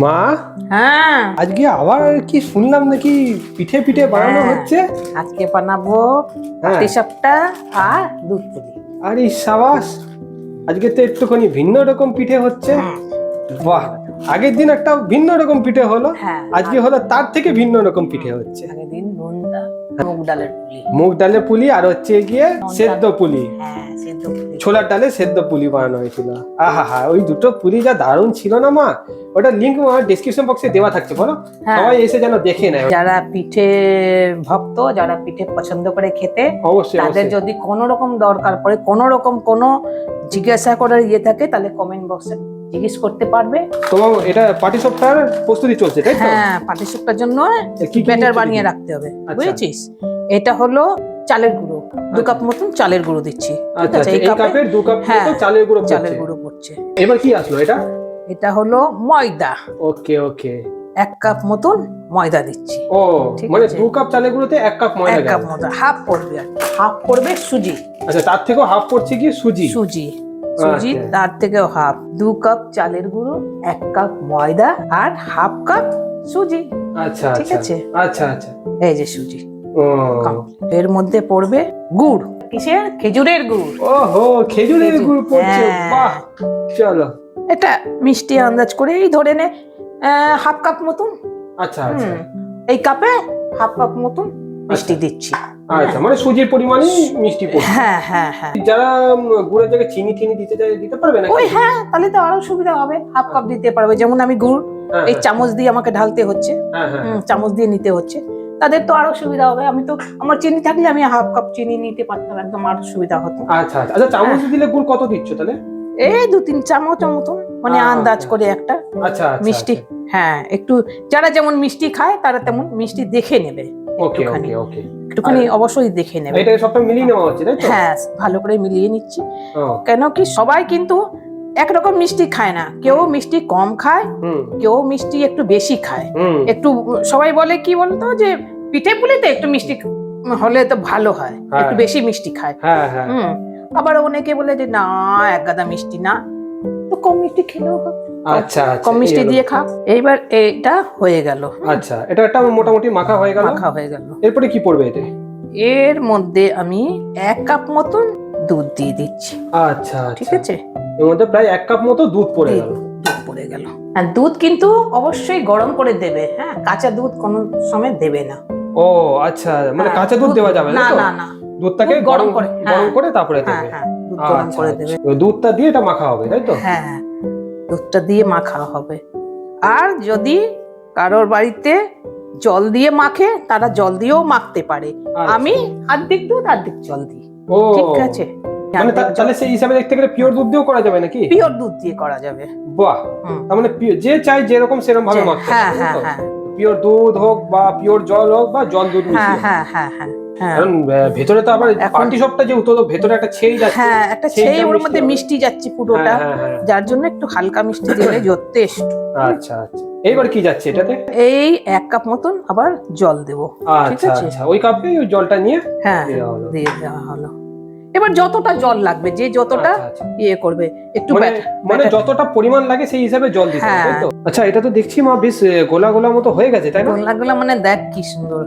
মা? হ্যাঁ। আজকে আবার কি শুনলাম নাকি পিঠে পিঠে বানানো হ্যাঁ। হচ্ছে? আজকে বানাবো হ্যাঁ। তিসাপটা আর দুধ পুলি। আরে সাবাস আজকে তো একটুখানি ভিন্ন রকম পিঠে হচ্ছে। বাহ আগের দিন একটা ভিন্ন রকম পিঠে হলো। হ্যাঁ। আজকে হলো তার থেকে ভিন্ন রকম পিঠে হচ্ছে। আগের দিন মুগ ডালের পুলি। মুগ ডালের পুলি আর হচ্ছে গিয়ে সেদ্ধ পুলি। হ্যাঁ সেদ্ধ পুলি। ছোলার ডালে সেদ্ধ পুলি বানানো হয়েছিল। আহা হা ওই দুটো পুলি যা দারুণ ছিল না মা? ওটা লিঙ্ক ডেসক্রিপশন বক্সে দেওয়া থাকছে বলো? হ্যাঁ। সবাই এসে যেন দেখে নেয়। যারা পিঠে ভক্ত যারা পিঠে পছন্দ করে খেতে অবশ্যই তাদের যদি কোনো রকম দরকার পড়ে কোনো রকম কোনো জিজ্ঞাসা করার ইয়ে থাকে তাহলে কমেন্ট বক্সে জিজ্ঞেস করতে পারবে। তোমার এটা পার্টি সপ্তাহের প্রস্তুতি চলছে তাই তো? হ্যাঁ পাটিসাপটার জন্য কি কি ব্যাটার বানিয়ে রাখতে হবে আচ্ছা। বুঝেছিস? এটা হলো চালের গুঁড়ো। দু কাপ মতন চালের গুঁড়ো দিচ্ছি ঠিক আচ্ছা আছে? আচ্ছা, এই কাপের দু কাপ হ্যাঁ, চালের গুঁড়ো চালের গুঁড়ো পড়ছে। এবার কি আসলো এটা? এটা হলো ময়দা। ওকে ওকে। এক কাপ মতন ময়দা দিচ্ছি। ও মানে দু কাপ চালের গুঁড়োতে এক কাপ ময়দা এক কাপ গেল হাফ পড়বে হাফ পড়বে সুজি। আচ্ছা তার থেকেও হাফ পড়ছে কি সুজি? সুজি। সুজি আচ্ছা। তার থেকেও হাফ দু কাপ চালের গুঁড়ো এক কাপ ময়দা আর হাফ কাপ সুজি। আচ্ছা ঠিক আচ্ছা। আছে। আচ্ছা আচ্ছা। এই যে সুজি। এর মধ্যে পড়বে গুড়। কিসের? খেজুরের গুড়। ওহো খেজুরের খেজুর, গুড় পড়ছে। হ্যাঁ। বাহ। চলো। এটা মিষ্টি আন্দাজ করে এই ধরে নে। হাফ কাপ মতন। আচ্ছা আচ্ছা। এই কাপে হাফ কাপ মতন মিষ্টি দিচ্ছি। আচ্ছা মানে সুজির পরিমাণই মিষ্টি পড়ছে। হ্যাঁ হ্যাঁ হ্যাঁ। যারা গুড়ের জায়গায় চিনি টিনি দিতে চায় দিতে পারবে না ওই হ্যাঁ তাহলে তো আরও সুবিধা হবে। হাফ কাপ দিতে পারবে। যেমন আমি গুড় হ্যাঁ এই চামচ দিয়ে আমাকে ঢালতে হচ্ছে। হ্যাঁ হ্যাঁ চামচ দিয়ে নিতে হচ্ছে। তাদের তো আরও সুবিধা হবে। আমি তো আমার চিনি থাকলে আমি হাফ কাপ চিনি নিতে পারতাম একদম আরও সুবিধা হতো। আচ্ছা আচ্ছা। আচ্ছা চামচ দিলে গুড় কত দিচ্ছ তাহলে? এই দু তিন চামচ মতন মানে আচ্ছা। আন্দাজ করে একটা আচ্ছা আচ্ছা মিষ্টি। হ্যাঁ একটু যারা যেমন মিষ্টি খায় তারা তেমন মিষ্টি দেখে নেবে। ওকে। ওকে ওকে। একটুখানি অবশ্যই দেখে নেবে। এটা সবটা মিলিয়ে নেওয়া হচ্ছে তাই তো? হ্যাঁ ভালো করে মিলিয়ে নিচ্ছি। কেন কি সবাই কিন্তু একরকম মিষ্টি খায় না। কেউ মিষ্টি কম খায় হুম। কেউ মিষ্টি একটু বেশি খায়। একটু সবাই বলে কি বলতো যে পিঠে পুলিতে একটু মিষ্টি হলে তো ভালো হয়। হ্যাঁ। একটু বেশি মিষ্টি খায়। হ্যাঁ হ্যাঁ। আবার অনেকে বলে যে না এক গাদা মিষ্টি না। তো কম মিষ্টি খেলেও হবে। আচ্ছা আচ্ছা কম মিষ্টি দিয়ে খা এইবার এটা হয়ে গেল। আচ্ছা এটা একটা মোটামুটি মাখা হয়ে গেল? মাখা হয়ে গেল। এরপরে কি পড়বে এতে? এর মধ্যে আমি এক কাপ মতন দুধ দিয়ে দিচ্ছি। আচ্ছা ঠিক আচ্ছা আছে? এর মধ্যে প্রায় এক কাপ মতো দুধ পড়ে গেল। দুধ পড়ে গেল। আর দুধ কিন্তু অবশ্যই গরম করে দেবে হ্যাঁ? কাঁচা দুধ কোনো সময় দেবে না। ও আচ্ছা মানে হ্যাঁ, কাঁচা দুধ দেওয়া যাবে না না না। দুধটাকে গরম করে, গরম হ্যাঁ। করে তারপরে হ্যাঁ দেবে। গরম আচ্ছা। দেবে। দুধটা দিয়ে এটা মাখা হবে তাই তো? হ্যাঁ। দুধটা দিয়ে মাখা হবে। আর যদি কারোর বাড়িতে জল দিয়ে মাখে তারা জল দিয়েও মাখতে পারে। আচ্ছা। আমি অর্ধেক দুধ অর্ধেক জল দিই। ঠিক আছে? মানে তা- তাহলে সেই হিসাবে দেখতে গেলে পিওর দুধ দিয়েও করা যাবে নাকি? পিওর দুধ দিয়ে করা যাবে। বাহ। তার মানে যে চাই যেরকম সেরকম ভাবে মাখতে হ্যাঁ হ্যাঁ হ্যাঁ। পিওর দুধ হোক বা পিওর জল হোক বা জল দুধ হ্যাঁ হ্যাঁ হ্যাঁ হ্যাঁ হ্যাঁ। কারণ ভেতরে তো আবার পার্টি সবটা যেহেতু তো ভেতরে একটা ছেই যাচ্ছে। হ্যাঁ একটা সেই ওর মধ্যে মিষ্টি যাচ্ছে পুরোটা। হ্যাঁ, হ্যাঁ, হ্যাঁ। যার জন্য একটু হালকা মিষ্টি দিলে যথেষ্ট। আচ্ছা আচ্ছা। এইবার কি যাচ্ছে এটাতে? এই এক কাপ মতন আবার জল দেব ঠিক আচ্ছা আছে? আচ্ছা। ওই কাপে ওই জলটা নিয়ে হ্যাঁ দিয়ে দেওয়া হলো। এবার যতটা জল লাগবে যে যতটা আচ্ছা, আচ্ছা। ইয়ে করবে একটু মানে মানে যতটা পরিমাণ লাগে সেই হিসাবে জল দিতে হবে হ্যাঁ। তো? আচ্ছা এটা তো দেখছি মা বেশ গোলা গোলা মতো হয়ে গেছে তাই না? গোলা গোলা মানে দেখ কি সুন্দর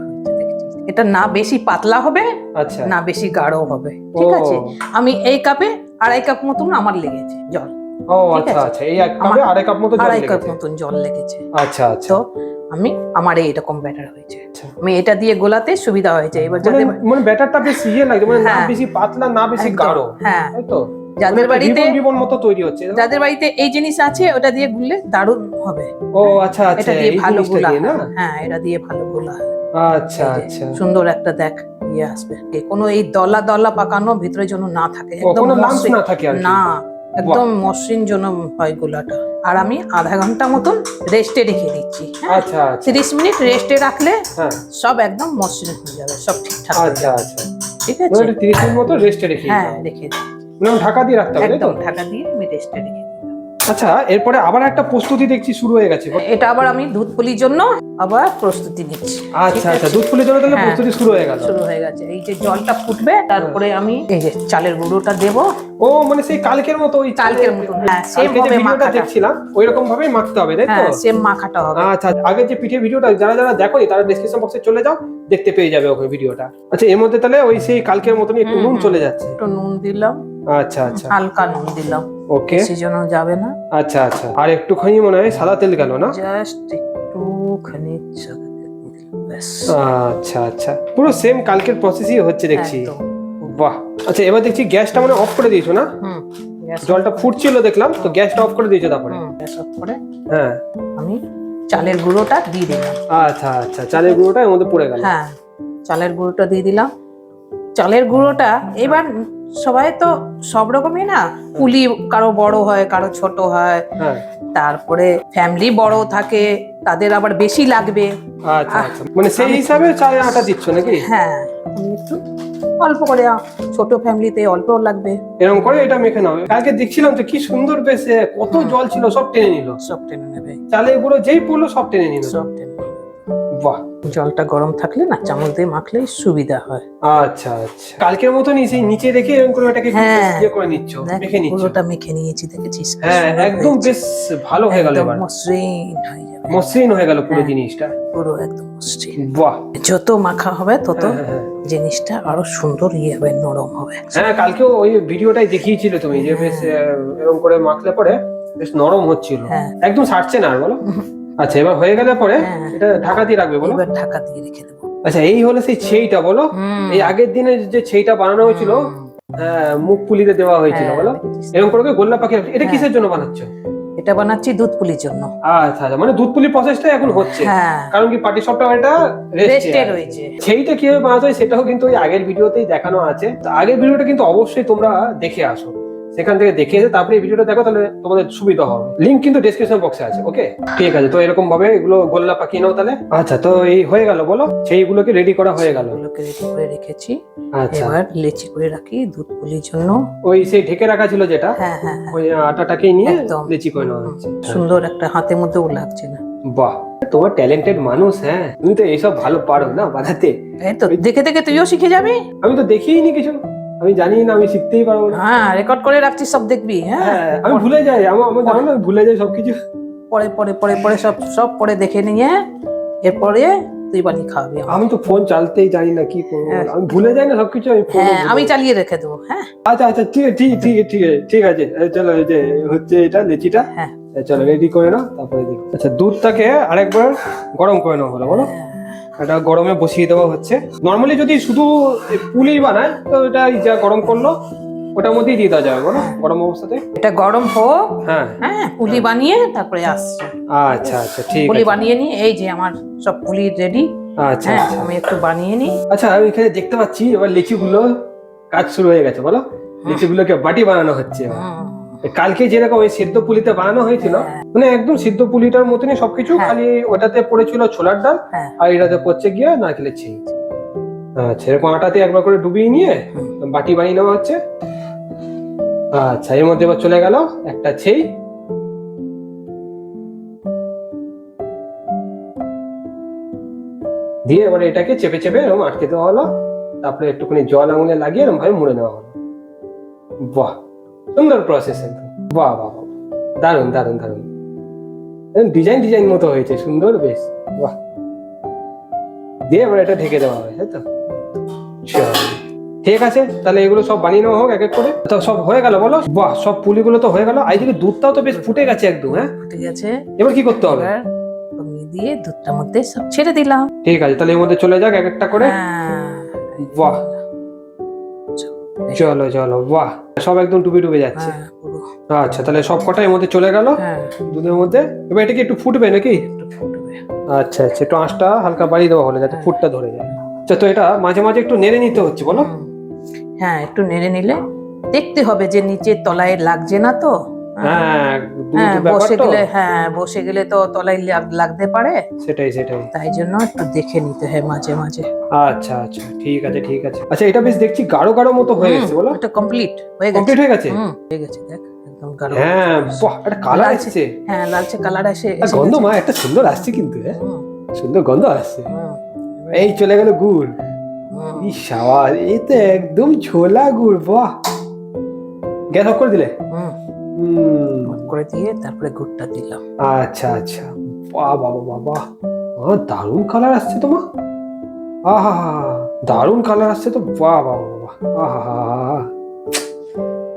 এটা না বেশি পাতলা হবে আচ্ছা। না বেশি গাঢ় হবে। ঠিক আছে? আমি এই কাপে আড়াই কাপ মতন আমার লেগেছে জল। ও আচ্ছা আচ্ছা এই এক কাপে আড়াই কাপ মতো জল আড়াই কাপ মতন জল লেগেছে। আচ্ছা আচ্ছা। তো আমি আমার এইরকম ব্যাটার হয়েছে। আচ্ছা। আমি এটা দিয়ে গোলাতে সুবিধা হয়েছে। এবার মানে যাদের মানে ব্যাটারটা বেশ ইয়ে লাগছে মানে না হ্যাঁ। বেশি পাতলা না বেশি গাঢ়। হ্যাঁ। তাই তো? যাদের বাড়িতে রিবন রিবন মতো তৈরি হচ্ছে। যাদের বাড়িতে এই জিনিস আছে ওটা দিয়ে গুললে দারুণ হবে। ও আচ্ছা আচ্ছা এটা দিয়ে ভালো গোলা। হয়। এটা দিয়ে ভালো গোলা। আচ্ছা আচ্ছা। সুন্দর একটা দেখ ইয়ে আসবে। কোনো এই দলা দলা পাকানো ভিতরে যেন না থাকে একদম না থাকে না একদম মসৃণ যেন হয় গোলাটা। আর আমি আধা ঘণ্টা মতন রেস্টে রেখে দিচ্ছি হ্যাঁ? আচ্ছা আচ্ছা। তিরিশ মিনিট রেস্টে রাখলে হ্যাঁ। সব একদম মসৃণ হয়ে যাবে সব ঠিকঠাক আচ্ছা আচ্ছা। ঠিক মানে আছে এটা 30 মিনিট মতো রেস্টে রেখে হ্যাঁ রেখে দিই মানে ঢাকা দিয়ে রাখতে হবে একদম ঢাকা দিয়ে আমি রেস্টে রেখে আচ্ছা এরপরে আবার একটা প্রস্তুতি দেখছি শুরু হয়ে গেছে। এটা আবার আমি দুধ পুলির জন্য আবার প্রস্তুতি নিচ্ছি আচ্ছা আচ্ছা দুধ ফুলের জন্য তাহলে হ্যাঁ। প্রস্তুতি শুরু হয়ে গেল। শুরু হয়ে গেছে। এই যে জলটা ফুটবে তারপরে আমি এই যে চালের গুঁড়োটা দেব। ও মানে সেই কালকের মতো ওই কালকের মতন, হ্যাঁ, কালকে যে মাখাটা। দেখছিলাম ওই রকম ভাবেই মাখতে হবে তাই তো? হ্যাঁ সেম মাখাটা হবে। আচ্ছা আগে যে পিঠে ভিডিওটা যারা যারা দেখোনি তারা ডেসক্রিপশন বক্সে চলে যাও দেখতে পেয়ে যাবে ওখানে ভিডিওটা। আচ্ছা এর মধ্যে তাহলে ওই সেই কালকের মতনই একটু নুন চলে যাচ্ছে। একটু নুন দিলাম। আচ্ছা আচ্ছা। হালকা নুন দিলাম। ওকে। সেজন্য যাবে না। আচ্ছা আচ্ছা। আর একটুখানি মনে হয় সাদা তেল গেল না? জাস্ট একটুখানি সাদা তেল আচ্ছা আচ্ছা। পুরো সেম কালকের প্রসেসই হচ্ছে দেখছি। বাহ। আচ্ছা এবার দেখছি গ্যাসটা মানে অফ করে দিয়েছ না? হুম গ্যাস জলটা ফুটছিল দেখলাম তো গ্যাসটা অফ করে দিয়েছ তারপরে? গ্যাস অফ করে হ্যাঁ। আমি চালের গুঁড়োটা দিয়ে দিলাম। আচ্ছা আচ্ছা। চালের গুঁড়োটা এর মধ্যে পড়ে গেল। হ্যাঁ চালের গুঁড়োটা দিয়ে দিলাম। চালের গুঁড়োটা এবার সবাই তো সব রকমই না পুলি কারও বড় হয় কারও ছোট হয়। হ্যাঁ। তারপরে ফ্যামিলি বড় থাকে তাদের আবার বেশি লাগবে। আচ্ছা আচ্ছা। মানে সেই হিসাবে চালের আটা দিচ্ছ নাকি? হ্যাঁ আমি একটু অল্প করে ছোট ফ্যামিলিতে অল্প লাগবে। এরকম করে এটা মেখে নাও। কালকে দেখছিলাম তো কি সুন্দর বেশ কত জল ছিল সব টেনে নিল। সব টেনে নেবে। চালের গুঁড়ো যেই পড়ল সব টেনে নিল। সব বাহ জলটা গরম থাকলে না চামচ দিয়ে মাখলেই সুবিধা হয়। আচ্ছা আচ্ছা। কালকের মতনই সেই নিচে রেখে এরকম করে এটাকে হ্যাঁ। ইয়ে করে নিচ্ছ মেখে নিচ্ছ। পুরোটা মেখে নিয়েছি দেখেছিস? হ্যাঁ একদম বেশ ভালো হয়ে গেল এবার। মসৃণ হয়ে যাবে। মসৃণ হয়ে গেল পুরো হ্যাঁ। জিনিসটা। পুরো একদম মসৃণ। বাহ। যত মাখা হবে তত হ্যাঁ। জিনিসটা আরও সুন্দর ইয়ে হবে নরম হবে। হ্যাঁ কালকেও ওই ভিডিওটাই দেখিয়েছিলে তুমি যে বেশ এরকম করে মাখলে পরে বেশ নরম হচ্ছিল। একদম ছাড়ছে না আর বলো? আচ্ছা এবার হয়ে গেলে পরে হ্যাঁ। এটা ঢাকা দিয়ে রাখবে বলো? এবার ঢাকা দিয়ে রেখে দেবো। আচ্ছা এই হলো সেই ছেইটা বলো? এই আগের দিনে যে ছেইটা বানানো হয়েছিল হ্যাঁ, মুখ পুলিতে দেওয়া হয়েছিল হ্যাঁ, বলো? এরকম করে গোল্লা পাখি এটা কিসের জন্য বানাচ্ছ? এটা বানাচ্ছি দুধ পুলির জন্য। আচ্ছা আচ্ছা মানে দুধ পুলি প্রসেসটা এখন হচ্ছে। হ্যাঁ। কারণ কি পাটি সবটা এটা রেস্টে রেস্টে রয়েছে। সেইটা কীভাবে বানাতে হয় সেটাও কিন্তু ওই আগের ভিডিওতেই দেখানো আছে। তো আগের ভিডিওটা কিন্তু অবশ্যই তোমরা দেখে আসো। সেখান থেকে দেখে এসে তারপরে এই ভিডিওটা দেখো তাহলে তোমাদের সুবিধা হবে। লিংক কিন্তু ডেসক্রিপশন বক্সে আছে ওকে ঠিক আছে তো এরকম ভাবে এগুলো গোল্লা পাকিয়ে নাও তাহলে। আচ্ছা তো এই হয়ে গেল বলো? সেইগুলোকে রেডি করা হয়ে গেল। ওগুলোকে রেডি করে রেখেছি। আচ্ছা। এবার লেচি করে রাখি দুধ পুলির জন্য। ওই সেই ঢেকে রাখা ছিল যেটা? হ্যাঁ হ্যাঁ হ্যাঁ। ওই আটাটাকে নিয়ে। লেচি করে নেওয়া হচ্ছে সুন্দর একটা হাতের মধ্যেও লাগছে না। বাহ তোমার ট্যালেন্টেড মানুষ হ্যাঁ? তুমি তো এইসব ভালো পারো না বানাতে দেখে দেখে তুইও শিখে যাবি? আমি তো দেখিনি কিছু। আমি জানি না আমি শিখতেই পারব না। হ্যাঁ রেকর্ড করে রাখছি সব দেখবি হ্যাঁ? হ্যাঁ আমি ভুলে যাই আমার আমার জানো না ভুলে যাই সবকিছু। পরে পরে পরে পরে সব সব পরে দেখে নিয়ে এরপরে তুই বানিয়ে খাওয়াবি আমি তো ফোন চালতেই জানি না কি করব। হ্যাঁ। আমি ভুলে যাই না সবকিছু আমি হ্যাঁ আমি চালিয়ে রেখে দেবো হ্যাঁ? আচ্ছা আচ্ছা ঠিক আছে ঠিক ঠিক ঠিক আছে ঠিক আছে। চলো এই যে হচ্ছে এটা লেচিটা। হ্যাঁ। চলো রেডি করে নাও তারপরে দেখো। আচ্ছা দুধটাকে আরেকবার গরম করে নাও হলো বলো। এটা গরমে বসিয়ে দেওয়া হচ্ছে। নর্মালি যদি শুধু পুলি বানায় তো এটা যা গরম করল ওটার মধ্যেই দিয়ে দেওয়া যাবে বলো? গরম অবস্থাতে? এটা গরম হোক হ্যাঁ। হ্যাঁ পুলি বানিয়ে তারপরে আসছে। আচ্ছা আচ্ছা ঠিক পুলি বানিয়ে নি এই যে আমার সব পুলি রেডি আচ্ছা হ্যাঁ আচ্ছা। আমি একটু বানিয়ে নি আচ্ছা আমি এখানে দেখতে পাচ্ছি এবার লিচিগুলো কাজ শুরু হয়ে গেছে বলো? লিচিগুলোকে বাটি বানানো হচ্ছে কালকে যেরকম ওই সিদ্ধ পুলিতে বানানো হয়েছিল হ্যাঁ। মানে একদম সিদ্ধ পুলিটার মতনই সবকিছু হ্যাঁ। খালি ওটাতে পড়েছিল ছোলার ডাল হ্যাঁ। আর এটাতে পড়ছে গিয়ে নারকেলের ছিঁড়ি আচ্ছা এরকম আটাতে একবার করে ডুবিয়ে নিয়ে বাটি বানিয়ে নেওয়া হচ্ছে। আচ্ছা এর মধ্যে এবার চলে গেল একটা ছেই। দিয়ে এবার এটাকে চেপে চেপে এরকম আটকে দেওয়া হলো। তারপরে একটুখানি জল আঙুলে লাগিয়ে এরকম ভাবে মুড়ে নেওয়া হলো। বাহ! সুন্দর প্রসেস একদম বাহ বাহ বাহ দারুণ দারুণ দারুণ ডিজাইন ডিজাইন মতো হয়েছে সুন্দর বেশ। বাহ। দিয়ে এবার এটা ঢেকে দেওয়া হয় তাই তো? ঠিক আছে তাহলে এগুলো সব বানিয়ে নেওয়া হোক এক এক করে। তো সব হয়ে গেল বলো? বাহ সব পুলিগুলো তো হয়ে গেল। এদিকে দুধটাও তো বেশ ফুটে গেছে একদম হ্যাঁ? ঠিক আছে এবার কি করতে হবে? দিয়ে দুধটার মধ্যে সব ছেড়ে দিলাম। ঠিক আছে তাহলে এর মধ্যে চলে যাক এক একটা করে। হ্যাঁ। বাহ। চলো চলো বাহ। সব একদম ডুবে ডুবে যাচ্ছে। হ্যাঁ আচ্ছা তাহলে সব কটা এর মধ্যে চলে গেল? হ্যাঁ। দুধের মধ্যে? এবার এটা কি একটু ফুটবে নাকি? একটু ফুটবে। আচ্ছা আচ্ছা একটু আঁচটা হালকা বাড়িয়ে দেওয়া হলো যাতে ফুটটা ধরে যায়। আচ্ছা তো এটা মাঝে মাঝে একটু নেড়ে নিতে হচ্ছে বলো। হ্যাঁ একটু নেড়ে নিলে দেখতে হবে যে নিচের তলায় লাগছে না তো। হ্যাঁ হ্যাঁ বসে গেলে হ্যাঁ বসে গেলে তো তলায় লাগ- লাগতে পারে। সেটাই সেটাই। তাই জন্য একটু দেখে নিতে হয় মাঝে মাঝে। আচ্ছা আচ্ছা ঠিক আছে ঠিক আছে। আচ্ছা এটা বেশ দেখছি গাঢ় গাঢ় মতো হয়ে গেছে বলো। এটা কমপ্লিট হয়ে গেছে। কমপ্লিট হয়ে গেছে? হুম হয়ে গেছে দেখ একদম গাঢ় হ্যাঁ বাহ একটা কালার লালচে। আসছে হ্যাঁ লালচে কালার গন্ধ মা একটা সুন্দর আসছে কিন্তু হ্যাঁ। সুন্দর গন্ধ আসছে। এই চলে গেল গুড়। এই তো একদম ছোলা গুড় বাহ। গ্যাস অফ করে দিলে। হুম, করে দিয়ে তারপরে গুড়টা দিলাম। আচ্ছা আচ্ছা। বাহ বাবা বাবা আহ, দারুণ কালার আসছে তোমার আহা দারুণ কালার আসছে তো। বাহ বাবা বাবা আহা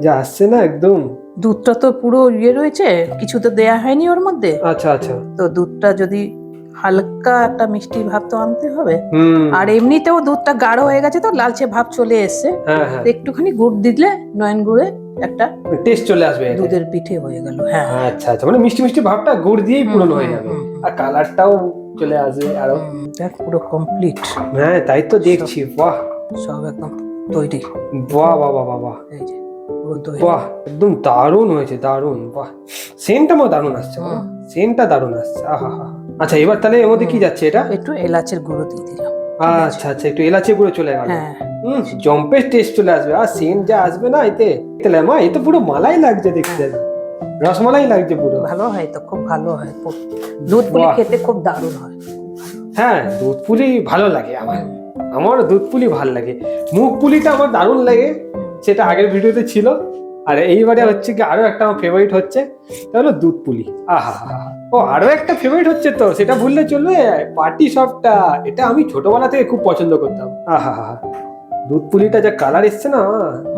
যা আসছে না একদম। দুধটা তো পুরো ইয়ে রয়েছে কিছু তো দেয়া হয়নি ওর মধ্যে। আচ্ছা আচ্ছা। তো দুধটা যদি হালকা একটা মিষ্টি ভাব তো আনতে হবে। আর এমনিতেও দুধটা গাঢ় হয়ে গেছে তো লালচে ভাব চলে এসছে। হ্যাঁ হ্যাঁ। একটুখানি গুড় দিলে নয়ন গুড়ে একটা টেস্ট চলে আসবে। দুধের পিঠে হয়ে গেল হ্যাঁ। আচ্ছা আচ্ছা। মানে মিষ্টি মিষ্টি ভাবটা গুড় দিয়েই পূরণ হয়ে যাবে। আর কালারটাও চলে আসবে আরও। দেখ পুরো কমপ্লিট হ্যাঁ তাই তো দেখছি। বাহ। সব একদম তৈরি। বাহ বাহ বাহ বাহ এই যে বাহ একদম দারুণ হয়েছে দারুণ। বাহ। সেন্টটা আমার দারুণ আসছে। সেন্টটা দারুণ আসছে। আহা হা আচ্ছা এবার তাহলে এর মধ্যে কি যাচ্ছে এটা? একটু এলাচের গুঁড়ো দিয়ে দিলাম। আচ্ছা আচ্ছা একটু এলাচি গুঁড়ো চলে গেল হ্যাঁ। হুম জম্পের টেস্ট চলে আসবে। আর সেন্ট যা আসবে না এতে তাহলে মা এ তো পুরো মালাই লাগছে দেখতে। রসমালাই লাগছে পুরো। ভালো হয় তো খুব ভালো হয়। দুধ পুলি খেতে খুব দারুণ হয়। হ্যাঁ দুধ পুলি ভালো লাগে আমার। আমার দুধ পুলি ভালো লাগে। মুখ পুলিটা আমার দারুণ লাগে। সেটা আগের ভিডিওতে ছিল। আর এইবারে হচ্ছে কি আরও একটা আমার ফেভারিট হচ্ছে তা হলো দুধ পুলি। আহা। ও আরও একটা ফেভারিট হচ্ছে তো সেটা ভুললে চলবে পার্টি সবটা এটা আমি ছোটবেলা থেকে খুব পছন্দ করতাম। আহা। দুধ পুলিটা যা কালার এসছে না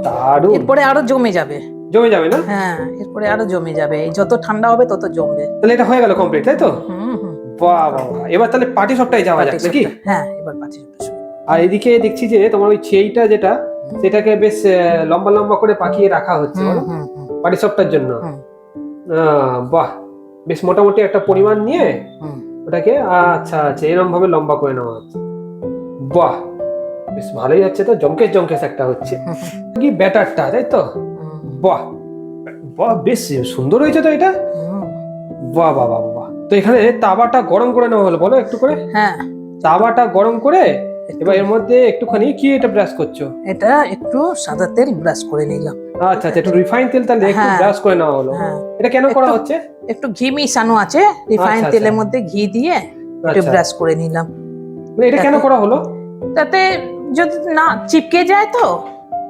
দারুণ। এরপরে আরও জমে যাবে। জমে যাবে না? হ্যাঁ এরপরে আরও জমে যাবে যত ঠান্ডা হবে তত জমবে। তাহলে এটা হয়ে গেল কমপ্লিট তাই তো? হুম হুম বাহ বাহ। এবার তাহলে পার্টি সবটাই যাওয়া যাক নাকি? হ্যাঁ এবার পাটি সাপটা আর এদিকে দেখছি যে তোমার ওই ছেইটা যেটা সেটাকে বেশ লম্বা লম্বা করে পাকিয়ে রাখা হচ্ছে পাটি সবটার জন্য। বাহ! বেশ মোটামুটি একটা পরিমাণ নিয়ে ওটাকে আচ্ছা আচ্ছা এরকম ভাবে লম্বা করে নেওয়া হচ্ছে। বাহ! বেশ ভালোই হচ্ছে তো জমকেশ জমকেশ একটা হচ্ছে। কি ব্যাটারটা তাই তো? বাহ! বাহ বেশ সুন্দর হয়েছে তো এটা। বাহ বাহ বাহ বাহ। তো এখানে তাওয়াটা গরম করে নেওয়া হলো বলো একটু করে। হ্যাঁ। তাওয়াটা গরম করে এবার এর মধ্যে একটুখানি কি এটা ব্রাশ করছ? এটা একটু সাদা তেল ব্রাশ করে নিলাম। আচ্ছা আচ্ছা একটু রিফাইন তেল তাহলে একটু হ্যাঁ। ব্রাশ করে নেওয়া হলো। হ্যাঁ। এটা কেন করা হচ্ছে? একটু ঘি মিশানো আছে রিফাইন আচ্ছা, তেলের আচ্ছা। মধ্যে ঘি দিয়ে একটু আচ্ছা। ব্রাশ করে নিলাম। মানে এটা কেন করা হলো? তাতে যদি না চিপকে যায় তো?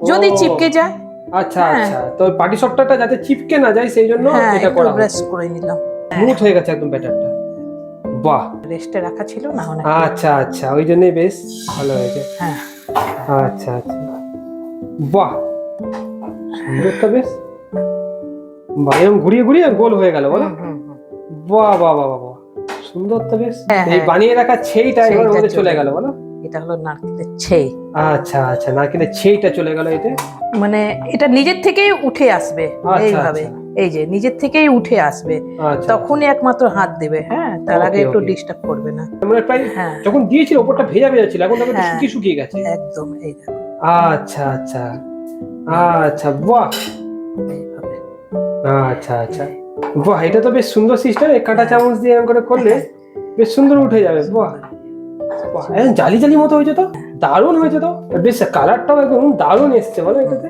যদি চিপকে যায়। আচ্ছা হ্যাঁ। আচ্ছা। তো পাটি সপটাটা যাতে চিপকে না যায় সেই জন্য হ্যাঁ এটা করা ব্রাশ করে নিলাম। স্মুথ হয়ে গেছে একদম ব্যাটারটা বাহ। রেস্টে রাখা ছিল না অনেক আচ্ছা আচ্ছা ওই জন্যই বেশ ভালো হয়েছে। হ্যাঁ। আচ্ছা আচ্ছা। বাহ সুন্দর তো বেশ। বাহ এরকম ঘুরিয়ে ঘুরিয়ে গোল হয়ে গেল বলো। বাহ বাহ বাহ বাহ। সুন্দর তো বেশ। হ্যাঁ, এই হ্যাঁ। বানিয়ে রাখা ছেইটা এবার মধ্যে চলে চলে গেল বলো। এটা হলো নারকেলের ছেই। আচ্ছা আচ্ছা নারকেলের ছেইটা চলে গেল এতে। মানে এটা নিজের থেকেই উঠে আসবে আচ্ছা, এইভাবে। আচ্ছা। এই যে নিজের থেকেই উঠে আসবে আচ্ছা। তখনই একমাত্র হাত দেবে হ্যাঁ? তার আগে একটু. ডিস্টার্ব করবে না। মানে প্রায় হ্যাঁ। যখন দিয়েছিল ওপরটা ভেজা ভেজা ছিল এখন দেখো হ্যাঁ। শুকিয়ে শুকিয়ে গেছে। একদম এই দেখো। আচ্ছা আচ্ছা। আচ্ছা বাহ। আচ্ছা আচ্ছা। বাহ এটা তো বেশ সুন্দর সিস্টেম কাঁটা চামচ দিয়ে এরকম করে করলে বেশ সুন্দর উঠে যাবে বাহ। বাহ জালি জালি মতো হয়েছে তো? দারুণ হয়েছে তো? বেশ কালারটাও একদম দারুণ এসছে বলো এটাতে।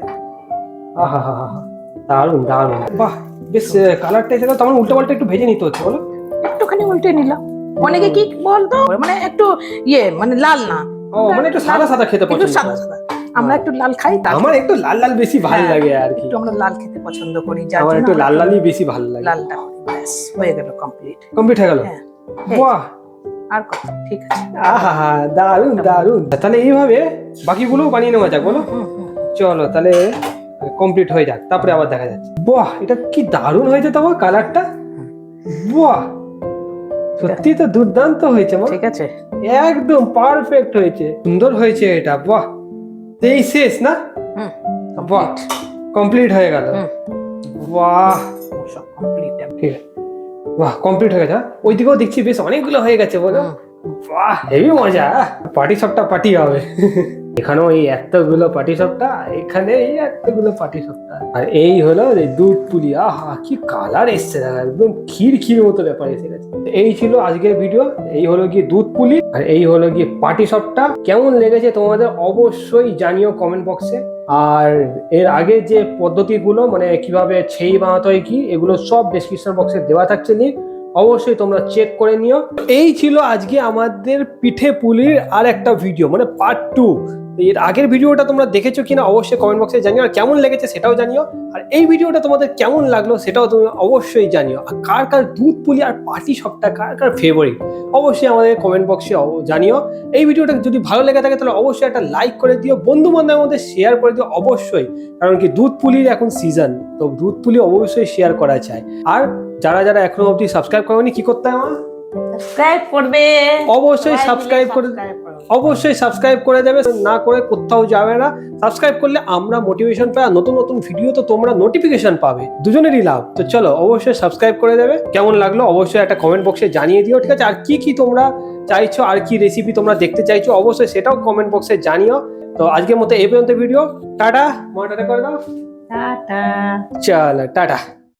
আহা হা হা দারুণ দারুণ। বাহ বেশ কালারটা এসে গেল। তখন উল্টো পাল্টা একটু ভেজে নিতে হচ্ছে বলো। একটুখানি উল্টে নিলাম। অনেকে কি বলতো? মানে একটু ইয়ে মানে লাল না। ও মানে একটু সাদা সাদা খেতে পছন্দ সাদা সাদা। আমরা একটু লাল খাই আমার একটু লাল লাল বেশি ভালো হ্যাঁ, লাগে আর কি। একটু আমরা লাল খেতে পছন্দ করি যার আমার একটু লাল লালই বেশি ভালো লাগে। লালটা ব্যাস হয়ে গেল কমপ্লিট কমপ্লিট হয়ে গেল? হ্যাঁ বাহ। আর কত? ঠিক আছে। আহা দারুণ দারুণ তাহলে এইভাবে বাকিগুলো বানিয়ে নেওয়া যাক বলো। চলো তাহলে কমপ্লিট হয়ে যাক তারপরে আবার দেখা যাচ্ছে। বাহ এটা কি দারুণ হয়েছে তোমার কালারটা বাহ সত্যি তো দুর্দান্ত হয়েছে মা ঠিক আছে। একদম পারফেক্ট হয়েছে সুন্দর হয়েছে এটা বাহ। এই শেষ না? বাহ কমপ্লিট হয়ে গেল। বাহ। সব কমপ্লিট ঠিক আছে। বাহ কমপ্লিট হয়ে গেছে হ্যাঁ? ওইদিকেও দেখছি বেশ অনেকগুলো হয়ে গেছে বলো। বাহ হেভি মজা। পার্টি সবটা পার্টি হবে। এখানেও এই এতগুলো পার্টি সবটা এখানে এই এতগুলো পার্টি সবটা আর এই হলো দুধ পুলি, আহা, কি কালার এসছে দেখা একদম ক্ষীর ক্ষীর মতো ব্যাপার এসে গেছে। এই ছিল আজকের ভিডিও এই হলো গিয়ে দুধ পুলি, আর এই হলো গিয়ে পার্টি সবটা কেমন লেগেছে তোমাদের অবশ্যই জানিও কমেন্ট বক্সে আর এর আগে যে পদ্ধতিগুলো মানে কীভাবে ছেই বানাতে হয়, কি, এগুলো সব ডেসক্রিপশন বক্সে দেওয়া থাকছে লিঙ্ক অবশ্যই তোমরা চেক করে নিও। এই ছিল আজকে আমাদের পিঠে পুলির আর একটা ভিডিও মানে পার্ট টু এর আগের ভিডিওটা তোমরা দেখেছ কিনা অবশ্যই কমেন্ট বক্সে জানিও আর কেমন লেগেছে সেটাও জানিও আর এই ভিডিওটা তোমাদের কেমন লাগল সেটাও তুমি অবশ্যই জানিও আর কার কার দুধ পুলি আর পাটি সবটা কার কার ফেভারিট অবশ্যই আমাদের কমেন্ট বক্সে জানিও। এই ভিডিওটা যদি ভালো লেগে থাকে তাহলে অবশ্যই একটা লাইক করে দিও বন্ধু বান্ধবের মধ্যে শেয়ার করে দিও অবশ্যই কারণ কি দুধ পুলির এখন সিজন তো দুধ পুলি অবশ্যই শেয়ার করা চাই। আর যারা যারা এখনও অবধি সাবস্ক্রাইব করেনি কি করতে হয় আমার সাবস্ক্রাইব করবে। অবশ্যই সাবস্ক্রাইব করো। অবশ্যই সাবস্ক্রাইব করে দেবে না করে কোথাও যাবে না। সাবস্ক্রাইব করলে আমরা মোটিভেশন পাই আর নতুন নতুন ভিডিও তো তোমরা নোটিফিকেশন পাবে। দুজনেরই লাভ। তো চলো অবশ্যই সাবস্ক্রাইব করে দেবে। কেমন লাগল অবশ্যই একটা কমেন্ট বক্সে জানিয়ে দিও ঠিক আছে? আর কি কি তোমরা চাইছো আর কি রেসিপি তোমরা দেখতে চাইছো অবশ্যই সেটাও কমেন্ট বক্সে জানিও। তো আজকের মতো এই পর্যন্ত ভিডিও টাটা। মা টাটা করে দাও। টাটা। চলো টাটা।